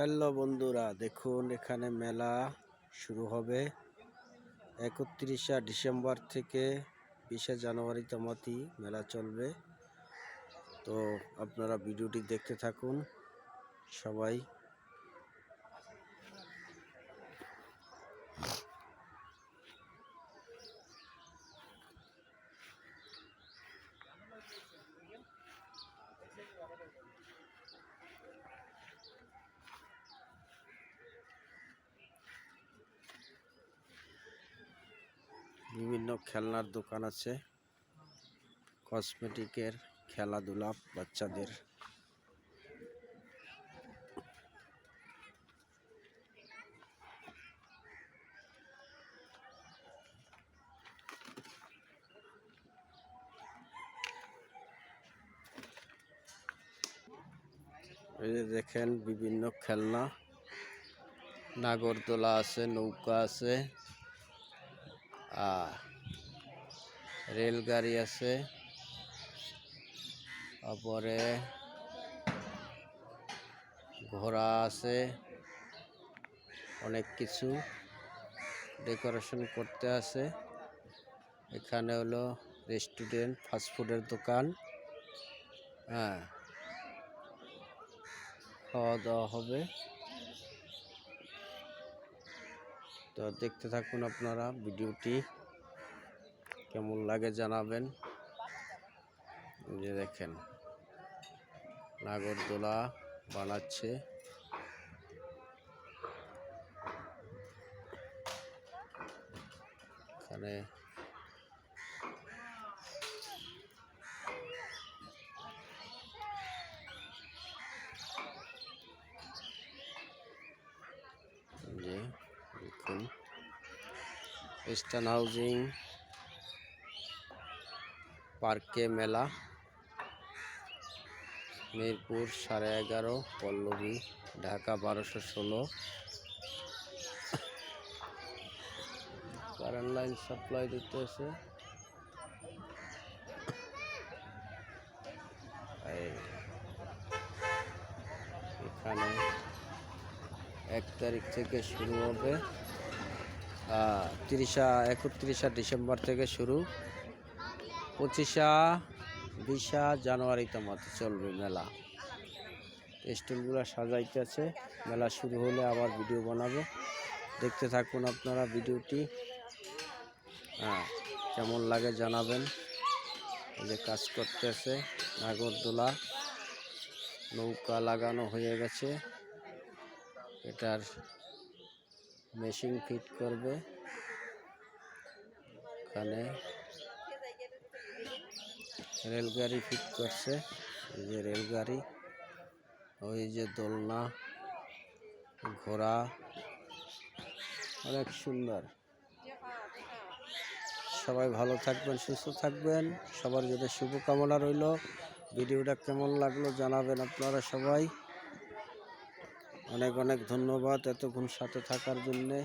Hello বন্ধুরা, দেখুন এখানে মেলা শুরু হবে। একত্রিশে ডিসেম্বর থেকে বিশে জানুয়ারি তমাতি মেলা চলবে। তো আপনারা ভিডিওটি দেখতে থাকুন। সবাই বিভিন্ন খেলনার দোকান আছে। কসমেটিকের খেলাধুলা বাচ্চাদের। দেখেন বিভিন্ন খেলনা। নাগরদোলা আছে নৌকা আছে। রেলগাড়ি আছে। তারপরে ঘোড়া আছে। অনেক কিছু ডেকোরেশন করতে আছে। এখানে হলো রেস্টুরেন্ট ফাস্টফুডের দোকান। হ্যাঁ খাওয়া দাওয়া হবে। তো দেখতে থাকুন আপনারা ভিডিওটি। কেমন লাগে জানাবেন। যে দেখেন নাগরদোলা বানাচ্ছে। এখানে এই যে দেখুন ইস্টার্ন হাউজিং পার্কে মেলা মিরপুর সাড়ে এগারো, পল্লবী, ঢাকা বারোশো ষোলো। কারেন্ট লাইন সাপ্লাই এই এখানে এক তারিখ থেকে শুরু হবে। তিরিশা, একত্রিশা ডিসেম্বর থেকে শুরু। পঁচিশা, বিশা জানুয়ারিতে মতো চলবে মেলা। স্টলগুলো সাজাইতেছে মেলা শুরু হলে আবার ভিডিও বানাবো। দেখতে থাকুন আপনারা ভিডিওটি। হ্যাঁ কেমন লাগে জানাবেন। যে কাজ করতেছে, নাগরদোলা। নৌকা লাগানো হয়ে গেছে। এটার মেশিন ফিট করবে। এখানে রেলগাড়ি ফিট করছে। এই যে রেলগাড়ি, ওই যে দোলনা, ঘোড়া, অনেক সুন্দর। সবাই ভালো থাকবেন, সুস্থ থাকবেন। সবার জন্য শুভকামনা রইল। ভিডিওটা কেমন লাগল জানাবেন আপনারা সবাই। অনেক অনেক ধন্যবাদ এতক্ষণ সাথে থাকার জন্যে।